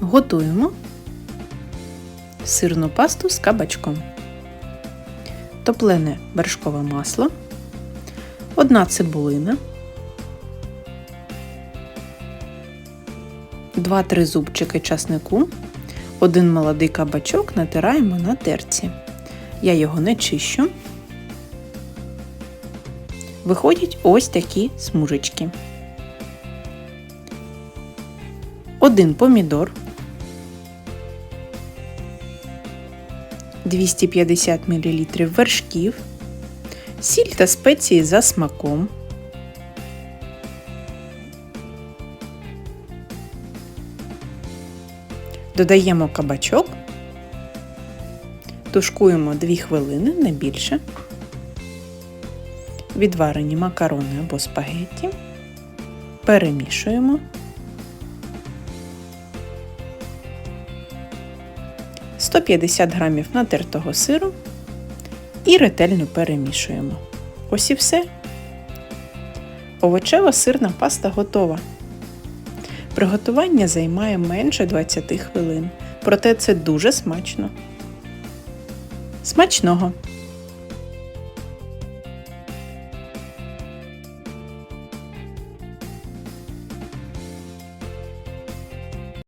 Готуємо сирну пасту з кабачком. Топлене вершкове масло, одна цибулина, 2-3 зубчики часнику, один молодий кабачок натираємо на терці. Я його не чищу. Виходять ось такі смужечки. Один помідор, 250 мл вершків, сіль та спеції за смаком. Додаємо кабачок, тушкуємо 2 хвилини, не більше. Відварені макарони або спагетті, перемішуємо. 150 грамів натертого сиру і ретельно перемішуємо. Ось і все. Овочева сирна паста готова. Приготування займає менше 20 хвилин, проте це дуже смачно. Смачного!